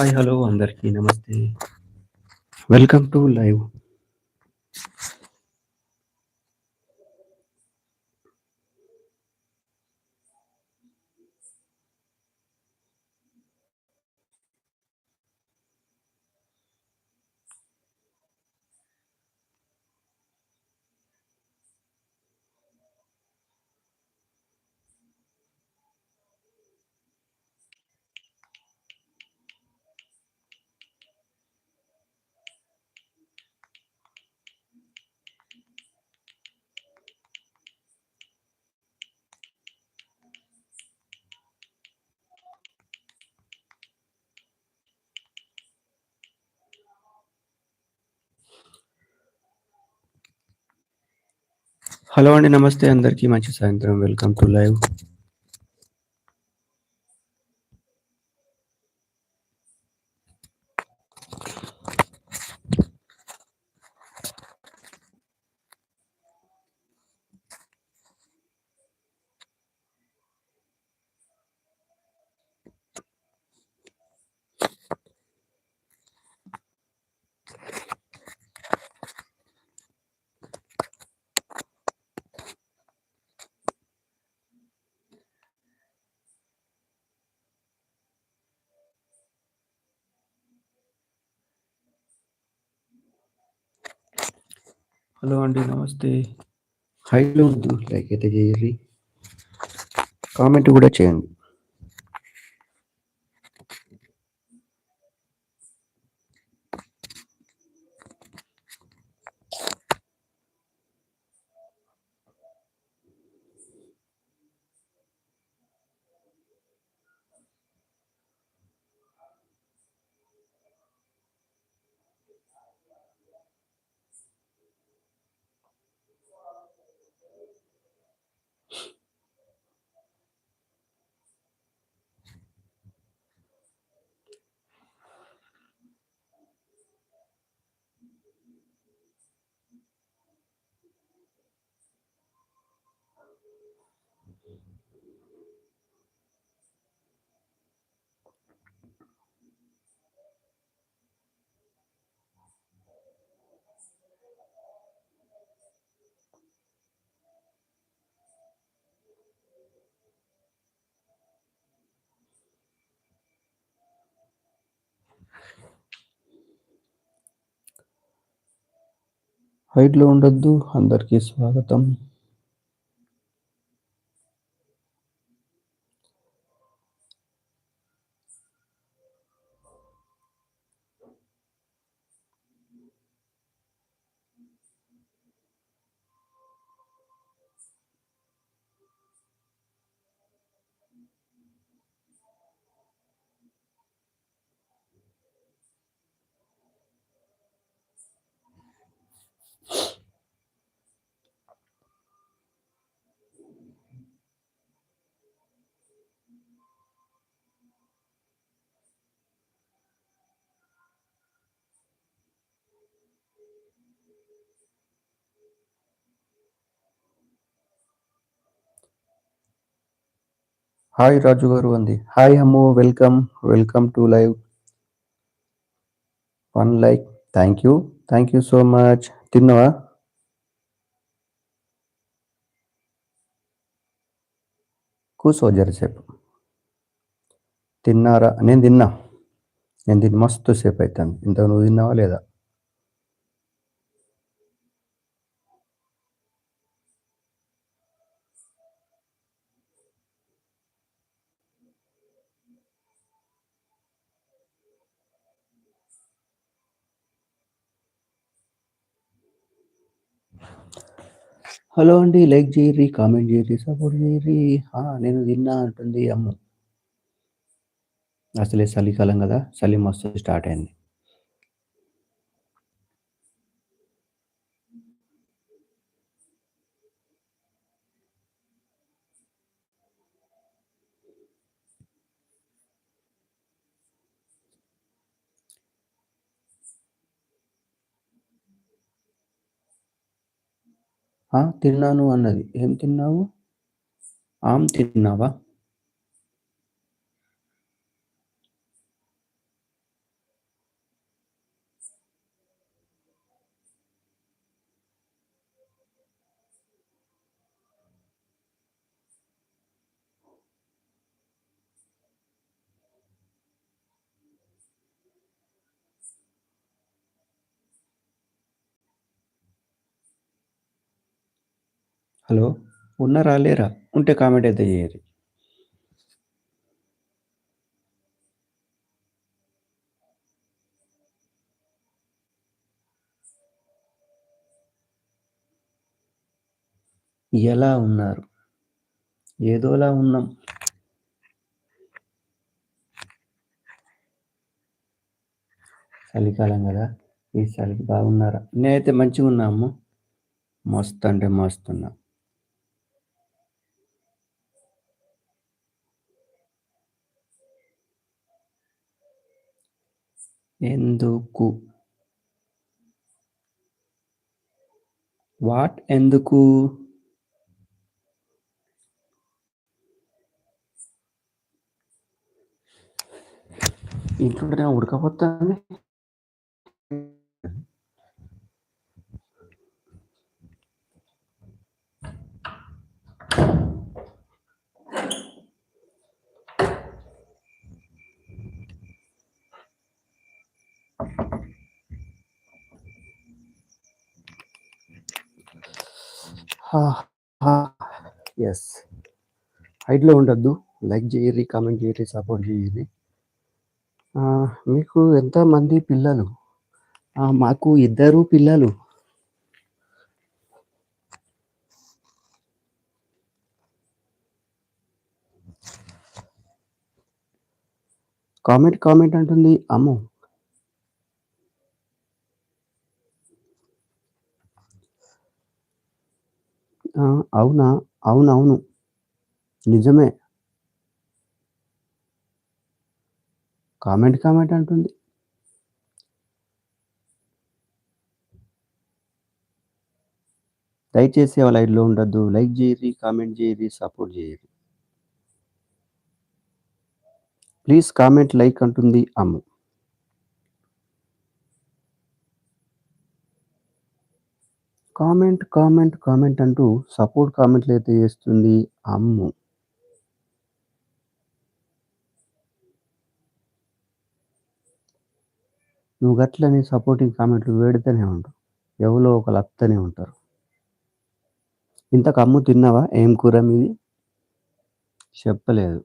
Hi hello అందరికీ నమస్తే welcome to live hello అండి నమస్తే అందరికీ. మంచి సాయంత్రం. వెల్కమ్ టు లైవ్ హలో అండి నమస్తే. హైలో ఉంది లైక్ అయితే చేయాలి కామెంట్ కూడా చేయండి. హైట్లో ఉండొద్దు. అందరికీ స్వాగతం. హాయ్ రాజు గారు అంది. Hi Ammu welcome. Welcome to live. One like. Thank you. Thank you so much. తిన్నావా? కూసో జరసేపు తిన్నారా? నేను తిన్నా. నేను తిని మస్తు సేపు అవుతాను ఇంత నువ్వు తిన్నావా లేదా? హలో అండి లైక్ చేయరి కామెంట్ చేయరి సపోర్ట్ చేయరి ఆ, నేను తిన్నా అంటుంది అమ్మ. అసలే చలికాలం కదా చలి మస్తు స్టార్ట్ అయింది. తిన్నాను అన్నది. ఏం తిన్నావు? ఆమ్ తిన్నావా? హలో ఉన్నారా లేరా? ఉంటే కామెంట్ అయితే చేయరు ఎలా ఉన్నారు? ఏదోలా ఉన్నాం. చలికాలం కదా ఈ చలికి బాగున్నారా? నేనైతే మంచిగా ఉన్నాము మస్తు అంటే మస్తు ఉన్నా ఎందుకు? వాట్ ఎందుకు? ఇంట్లో ఉడకపోతాను? ఎస్ హైట్లో ఉండద్దు. లైక్ చేయరి కామెంట్ చేయరి సపోర్ట్ చేయరి మీకు ఎంతమంది పిల్లలు? మాకు ఇద్దరు పిల్లలు. కామెంట్ కామెంట్ అంటుంది అమ్మో ఆ, అవునా? అవునవును. నిజమే. కామెంట్ కామెంట్ అంటుంది. దయచేసి ఆ లైట్లో ఉండద్దు. లైక్ చేయరి కామెంట్ చేయరి సపోర్ట్ చేయరి ప్లీజ్ కామెంట్ లైక్ అంటుంది అమ్ము. కామెంట్ కామెంట్ కామెంట్ అంటూ సపోర్ట్ కామెంట్లు అయితే చేస్తుంది అమ్ము. నువ్వు గట్లని సపోర్టింగ్ కామెంట్లు వేడితేనే ఉంటావు. ఎవరో ఒకరు అత్తనే ఉంటారు. ఇంతకు అమ్ము తిన్నావా? ఏం కూర మీది? చెప్పలేదు.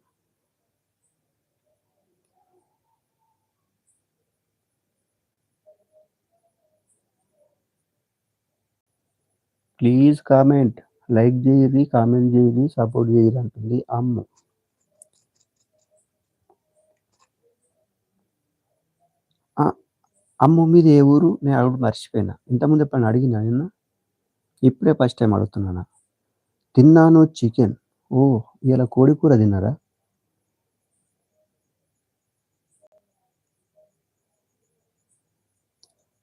Please comment. లైక్ చేయరి కామెంట్ చేయరి సపోర్ట్ చేయరు అంటుంది అమ్ము. ఆ, అమ్ము ఏ ఊరు? నేను అడుగు మర్చిపోయినా. ఇంతకుముందు ఎప్పుడైనా అడిగినా నిన్న? ఇప్పుడే ఫస్ట్ టైం అడుగుతున్నానా? తిన్నాను చికెన్. ఓ ఇలా కోడి కూర తిన్నారా?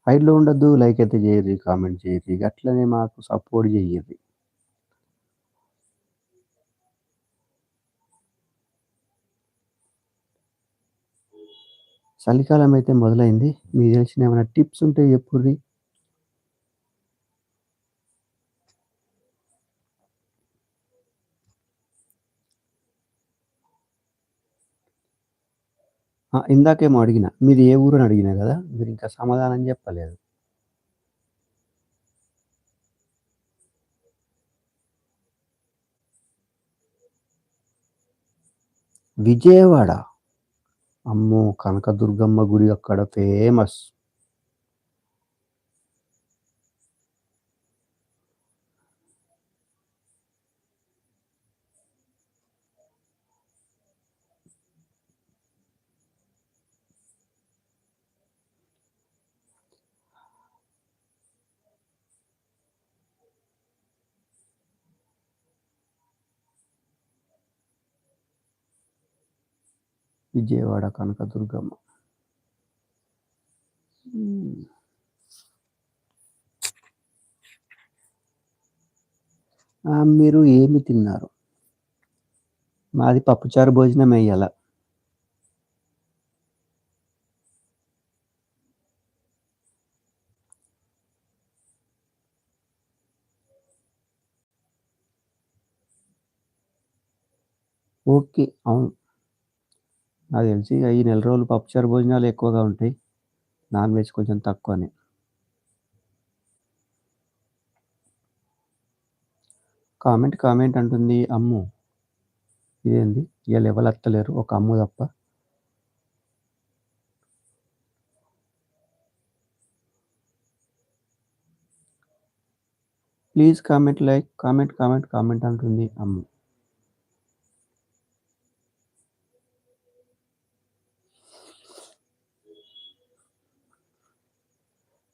హైట్లో ఉండద్దు లైక్ అయితే చేయరు కామెంట్ చేయరు అట్లనే మాకు సపోర్ట్ చేయరు చలికాలం అయితే మొదలైంది. మీకు తెలిసిన ఏమైనా టిప్స్ ఉంటే చెప్పుర్రి. ఇందాకేమో అడిగిన. మీది ఏ ఊరు అని అడిగినా కదా? మీరు ఇంకా సమాధానం చెప్పలేదు. విజయవాడ. అమ్మో కనకదుర్గమ్మ గుడి అక్కడ ఫేమస్ విజయవాడ కనకదుర్గమ్మ. మీరు ఏమి తిన్నారు? మాది పప్పుచారు భోజనం వేయాల ఓకే అవును. నాకు తెలిసి ఇక ఈ నెల రోజులు పప్పుచారు భోజనాలు ఎక్కువగా ఉంటాయి. నాన్ వెజ్ కొంచెం తక్కువనే. కామెంట్ కామెంట్ అంటుంది అమ్ము. ఇదేంది? వీళ్ళు ఎవరు అత్తలేరు ఒక అమ్ము తప్ప. Please comment like comment comment comment అంటుంది అమ్ము.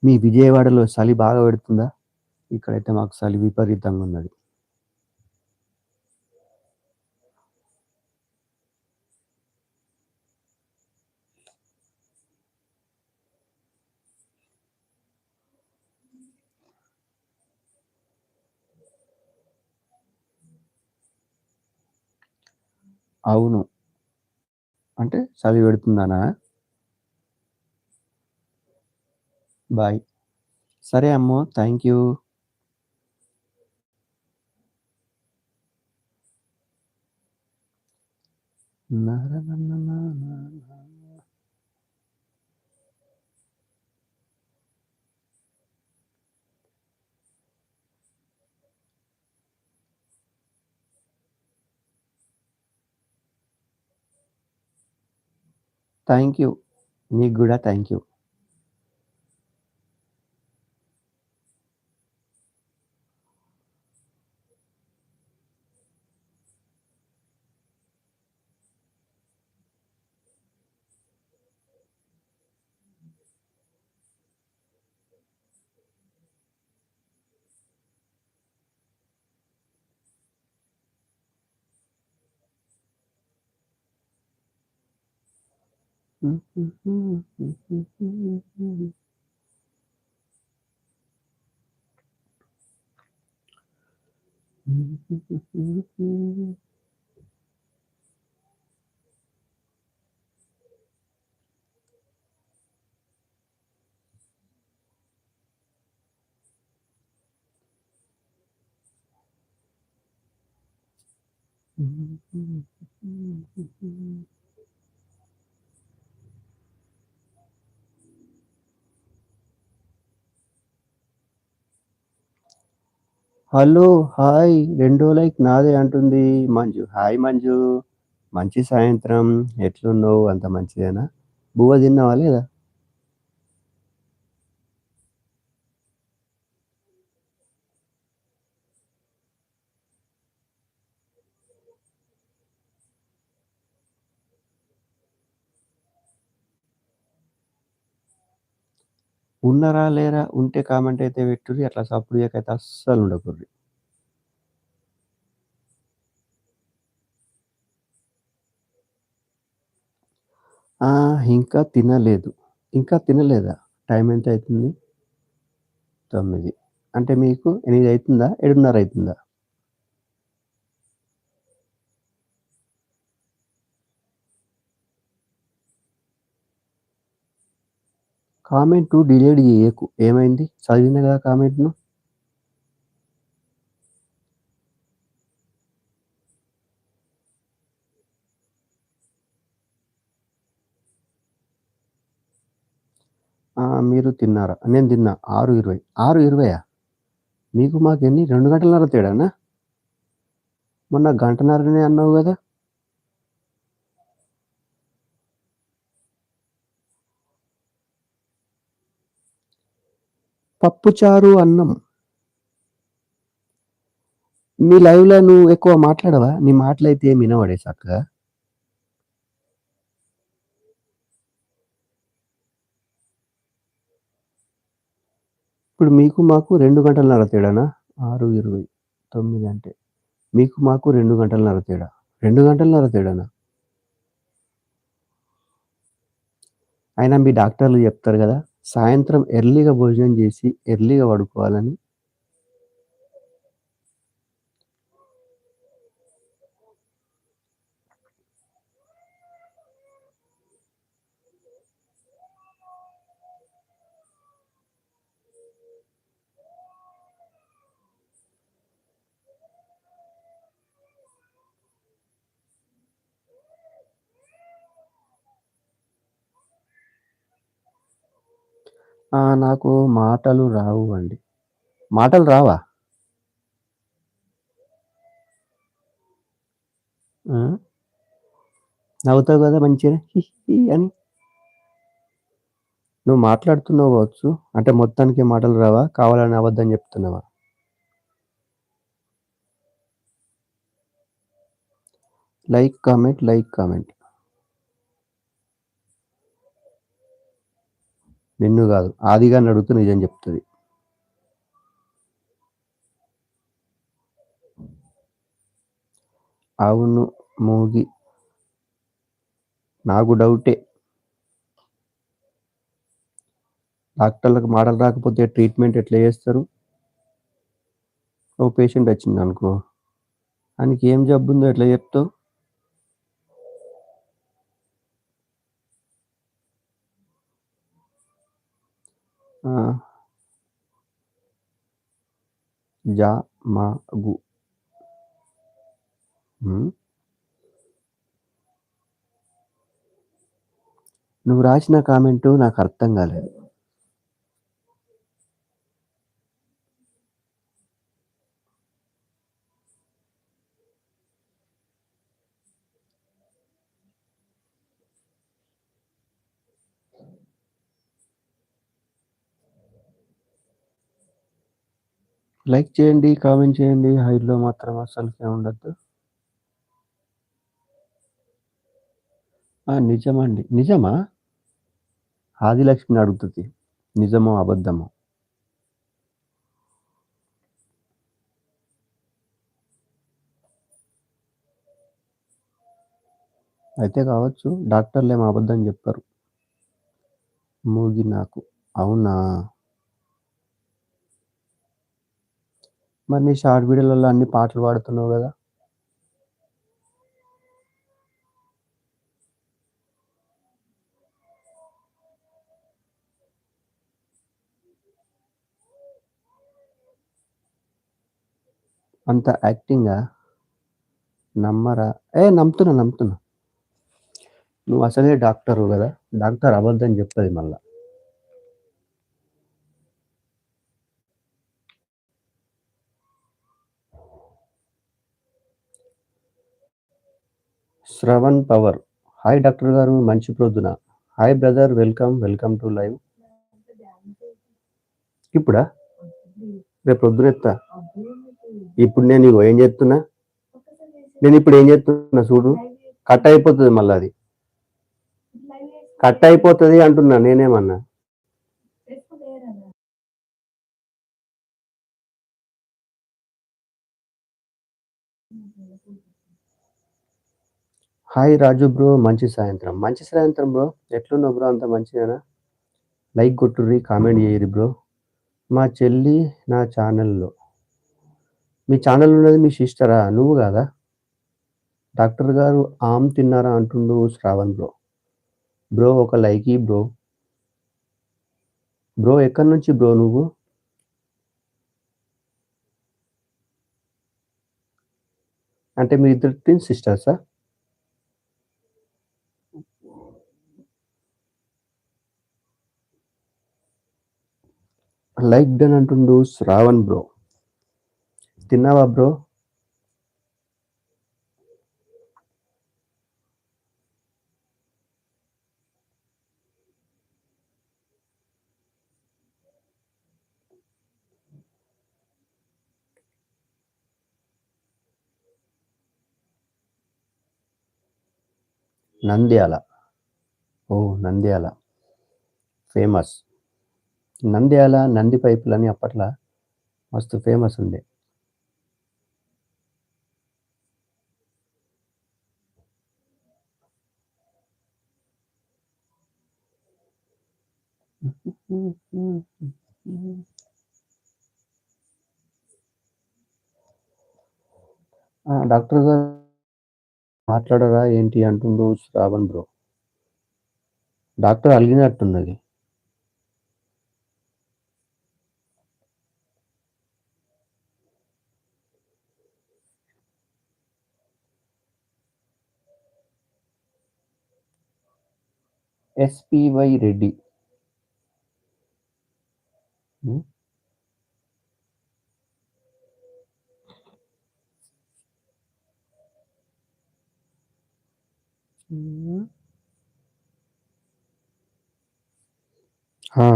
మీ విజయవాడలో చలి బాగా పెడుతుందా? ఇక్కడైతే మాకు చలి విపరీతంగా ఉన్నది. అవును. అంటే చలి పెడుతుందానా? బాయ్. సరే అమ్మో థ్యాంక్ యూ. థ్యాంక్ యూ నీకు కూడా thank you Mm-hmm. Hello hi. రెండో లైక్ నాదే అంటుంది మంజు. హాయ్ మంజు. మంచి సాయంత్రం. ఎట్లున్నావు? అంత మంచిదేనా? బువ్వ తిన్నావా లేదా? ఉన్నరా లేరా ఉంటే కామెంట్ అయితే పెట్టుర్రి అట్లా సప్పుడు చేయకైతే అస్సలు ఉండకుర్రి. ఇంకా తినలేదు. ఇంకా తినలేదా? టైం ఎంత అవుతుంది తొమ్మిది. అంటే మీకు ఎనిమిది అవుతుందా ఏడున్నర అవుతుందా కామెంట్ డిలీట్ చేయకు. ఏమైంది? చదివిన కదా కామెంట్ను. మీరు తిన్నారా? నేను తిన్నా. ఆరు ఇరవై. ఆరు ఇరవయా? మీకు మాకు ఎన్ని రెండు గంటలన్నర తేడానా? మొన్న గంటన్నరనే అన్నావు కదా. పప్పుచారు అన్నం. మీ లైవ్లో నువ్వు ఎక్కువ మాట్లాడవా? నీ మాటలైతే ఏం వినవాడే చక్కగా ఇప్పుడు మీకు మాకు రెండు గంటలన్నర తేడానా? ఆరు ఇరవై తొమ్మిది అంటే. మీకు మాకు రెండు గంటలన్నర తేడా. రెండు గంటలన్నర తేడానా? అయినా మీ డాక్టర్లు చెప్తారు కదా సాయంత్రం ఎర్లీగా భోజనం చేసి ఎర్లీగా పడుకోవాలని నాకు మాటలు రావు అండి మాటలు రావా నవ్వుతావు కదా మంచిగా అని. నువ్వు మాట్లాడుతున్నావు కావచ్చు అంటే మొత్తానికి మాటలు రావా? కావాలని అవద్దని చెప్తున్నావా లైక్, కామెంట్, లైక్, కామెంట్. నిన్ను కాదు ఆదిగా అడుగుతే నిజం చెప్తుంది అవును మోగి. నాకు డౌటే. డాక్టర్లకు మాటలు రాకపోతే ట్రీట్మెంట్ ఎట్లా చేస్తారు ఓ పేషెంట్ వచ్చింది అనుకో ఆయనకి ఏం జబ్బు ఉందో ఎట్లా చెప్తావు ఆ! జ-మ-గు. నువ్వు రాసిన కామెంటు నాకు అర్థం కాలేదు లైక్ చేయండి, కామెంట్ చేయండి. హైడ్‌లో మాత్రం అసలుకే ఉండొద్దు. నిజమండి. నిజమా? ఆదిలక్ష్మిని అడుగుతుంది నిజమో? అబద్ధమో? అయితే కావచ్చు. డాక్టర్లేమి అబద్ధం చెప్పారు మూగి నాకు. అవునా? మరి నీ షార్ట్ వీడియోలలో అన్ని పాటలు పాడుతున్నావు కదా అంత యాక్టింగా? నమ్మరా? ఏ నమ్ముతున్నా, నమ్ముతున్నా. నువ్వు అసలే డాక్టరు కదా డాక్టర్ అబద్ధం చెప్తుంది మళ్ళా. శ్రవణ్ పవర్. హాయ్ డాక్టర్ గారు మంచి ప్రొద్దున. Hi brother welcome. Welcome to live. ఇప్పుడా? రేపు ప్రొద్దునెత్తా. ఇప్పుడు నేను ఏం ఏం నేను ఇప్పుడు ఏం చేస్తున్నా చూడు కట్ అయిపోతుంది మళ్ళీ అది. కట్ అయిపోతుంది అంటున్నా నేనేమన్నా. Hi Raju bro. మంచి సాయంత్రం. మంచి సాయంత్రం బ్రో. ఎట్లున్నావు బ్రో? అంత మంచిగేనా? లైక్ కొట్టుర్రి కామెంట్ చేయరు బ్రో. మా చెల్లి నా ఛానల్లో మీ ఛానల్ ఉన్నది మీ సిస్టరా? నువ్వు కాదా డాక్టర్ గారు ఆమ్ తిన్నారా అంటుండు శ్రావణ్ బ్రో. బ్రో ఒక లైకీ బ్రో. బ్రో ఎక్కడి నుంచి బ్రో నువ్వు? అంటే మీ ఇద్దరు ట్విన్ సిస్టర్సా? లైక్ డన్ అంటుండు శ్రావణ్ బ్రో. తిన్నావా బ్రో? నంద్యాల. ఓ నంద్యాల. ఫేమస్. నంద్యాల నంది పైపులని అప్పట్లో మస్తు ఫేమస్ ఉండే. డాక్టర్ గారు మాట్లాడరా ఏంటి అంటుండు శ్రావణ్ బ్రో. డాక్టర్ అలిగినట్టున్నది. ఎస్పివై రెడ్డి.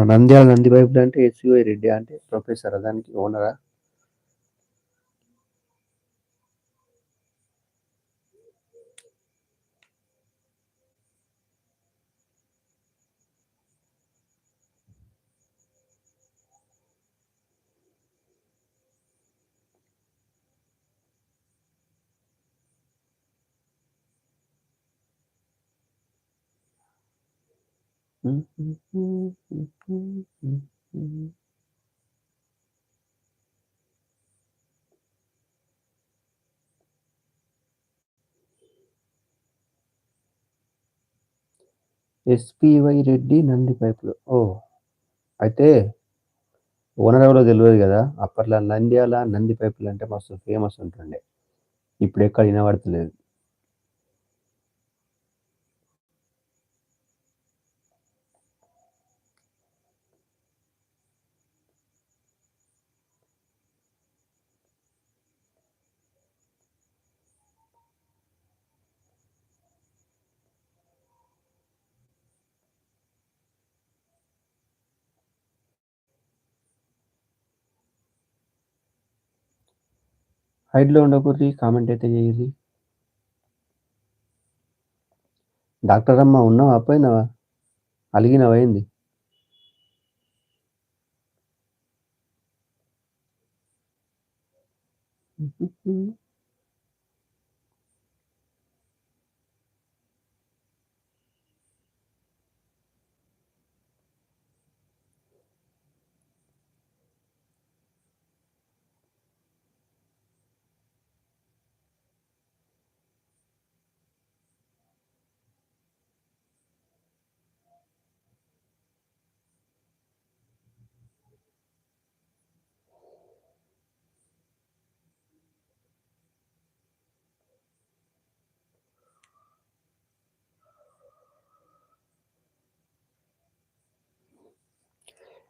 నంద్యాల నందిబాబు అంటే ఎస్‌వీవై రెడ్డి అంటే ప్రొఫెసర్ దానికి ఓనరా? ఎస్పివై రెడ్డి నంది పైపులు. ఓ అయితే ఓనర్ ఎవరో తెలియదు కదా అప్పట్లో నంద్యాల నంది పైపులు అంటే మస్తు ఫేమస్ ఉంటుండే. ఇప్పుడు ఎక్కడ వినబడతలేదు హైడ్‌లో ఉండకుర్రి. కామెంట్ అయితే చేయుర్రి. డాక్టరమ్మ ఉన్నావా పోయినావా అలిగినవా ఏంది?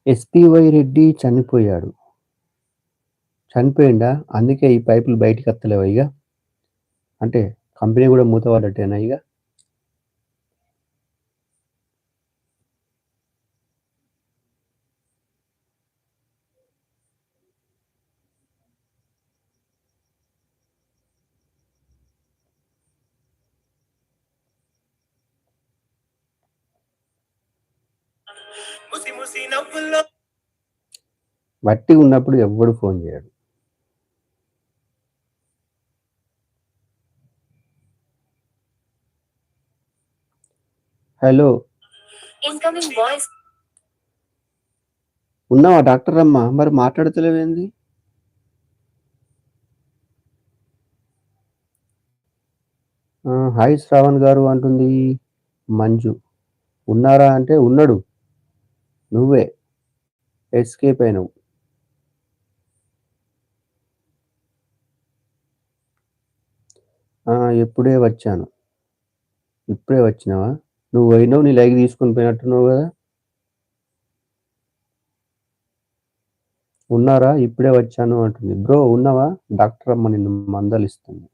ఎస్పివై రెడ్డి చనిపోయాడు. చనిపోయిండా? అందుకే ఈ పైపులు బయటకి వస్తలేవు ఇక అంటే కంపెనీ కూడా మూతవాడట్టేనా పడ్డట్టేనా వట్టిగున్నప్పుడు ఎవ్వడు ఫోను జేయడు. హలో! ఇన్కమింగ్ వాయిస్ ఉన్నావా డాక్టరమ్మ? మరి మాట్లాడతలేవేంది? హాయ్ శ్రావణ్ గారు అంటుంది మంజు. ఉన్నారా అంటే ఉన్నడు. నువ్వే. ఎస్కేప్ అయినవు. ఆ! ఎప్పుడే వచ్చాను. ఇప్పుడే వచ్చినావా నువ్వు పోయినావు నీ లైక్ తీసుకొని పోయినట్టున్నావు కదా ఉన్నారా? ఇప్పుడే వచ్చాను అంటుంది. బ్రో ఉన్నావా డాక్టర్ అమ్మ నిన్ను మందలిస్తుంది.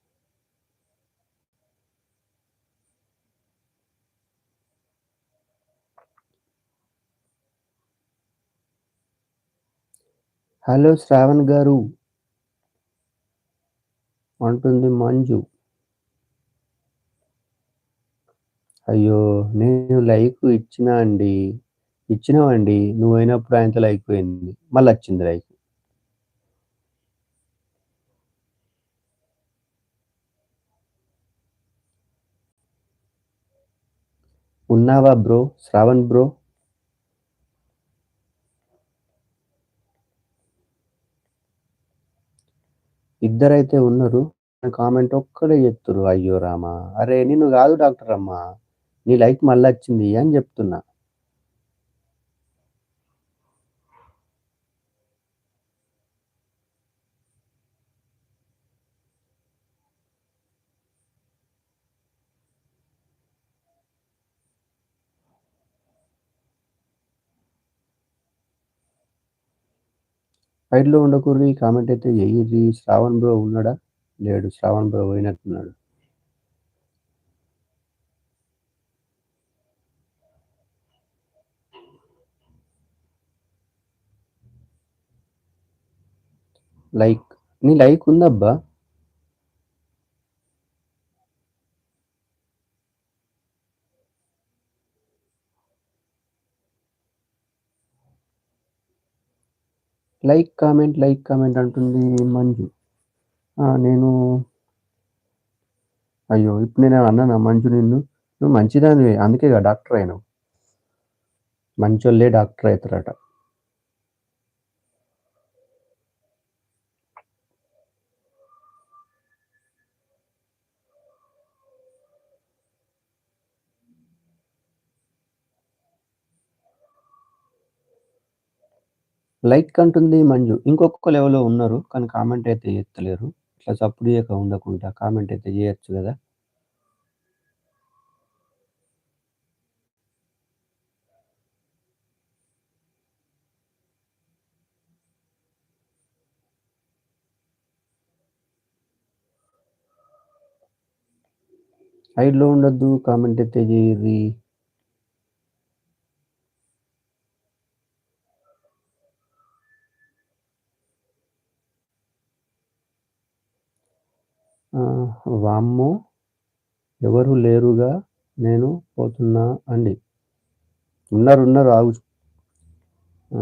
హలో శ్రావణ్ గారు. అంటుంది మంజు. అయ్యో! నేను లైక్ ఇచ్చినా అండి. ఇచ్చినావండి నువ్వు అయినప్పుడు ఆయనతో లైక్ పోయింది. మళ్ళొచ్చింది లైక్. ఉన్నావా బ్రో? శ్రావణ్ బ్రో? ఇద్దరైతే ఉన్నారు కామెంట్ ఒక్కడే చెప్తురు అయ్యో రామా! అరే నిన్ను డాక్టర్ అమ్మా నీ లైక్ మళ్ళొచ్చింది అని చెప్తున్నా హైడ్‌లో ఉండకుర్రి. కామెంట్ అయితే చేయుర్రి. శ్రావణ్ బ్రో ఉన్నాడా లేడు. శ్రావణ్ బ్రో పోయినట్టున్నాడు. లైక్. నీ లైక్ ఉందబ్బా! లైక్ కామెంట్, లైక్ కామెంట్ అంటుంది మంజు. నేను అయ్యో! ఇప్పుడు నేను అన్నానా మంజు నిన్ను? నువ్వు మంచిదానివే. అందుకే డాక్టర్ అయినావు. మంచోళ్ళే డాక్టర్ అవుతారట లైక్ అంటుంది మంజు. ఇంకొక లెవెల్లో ఉన్నారు. కానీ కామెంట్ అయితే చేత్తలేరు. ఇట్లా సప్పుడు చేయక ఉండకుండా కామెంట్ అయితే చేయొచ్చు కదా సైడ్‌లో ఉండొద్దు. కామెంట్ అయితే చేయరు ఆ! వామ్మో! ఎవరు లేరుగా నేను పోతున్నా అండి. ఉన్నారు. ఉన్నారు. ఆగు. ఆ!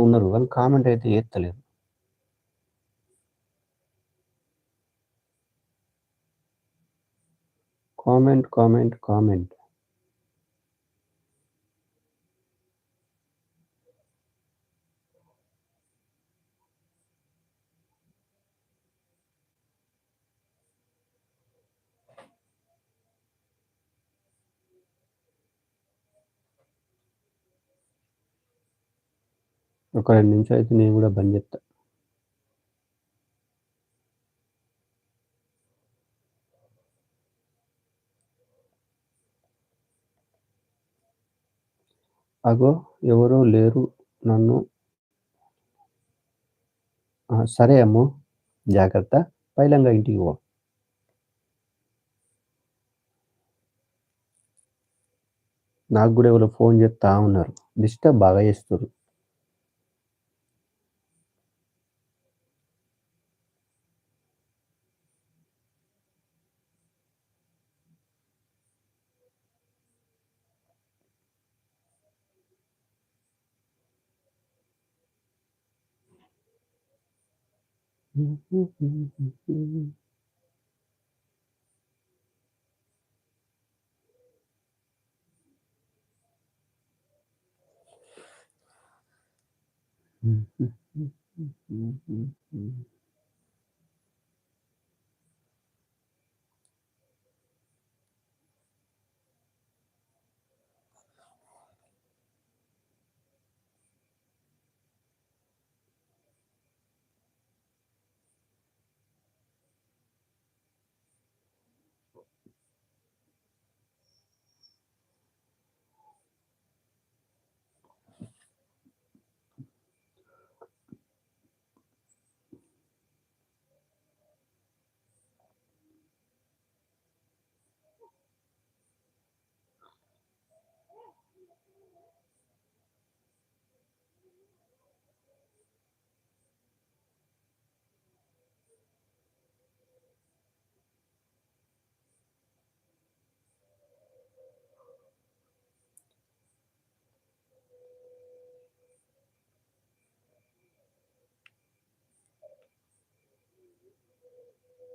ఉన్నారు. కానీ కామెంట్ అయితే ఎత్తలేదు కామెంట్, కామెంట్, కామెంట్. ఒక 2 నిమిషాలైతే నేను గూడా బంద్ జేత్తా. అగో! ఎవరో లేరు నన్ను సరే అమ్ము. జాగ్రత్త. పైలంగా ఇంటికి పో. నాకు కూడా ఎవరో ఫోన్ చేస్తా ఉన్నారు. డిస్టర్బ్ బాగా చేస్తుర్రు. Mm-hmm.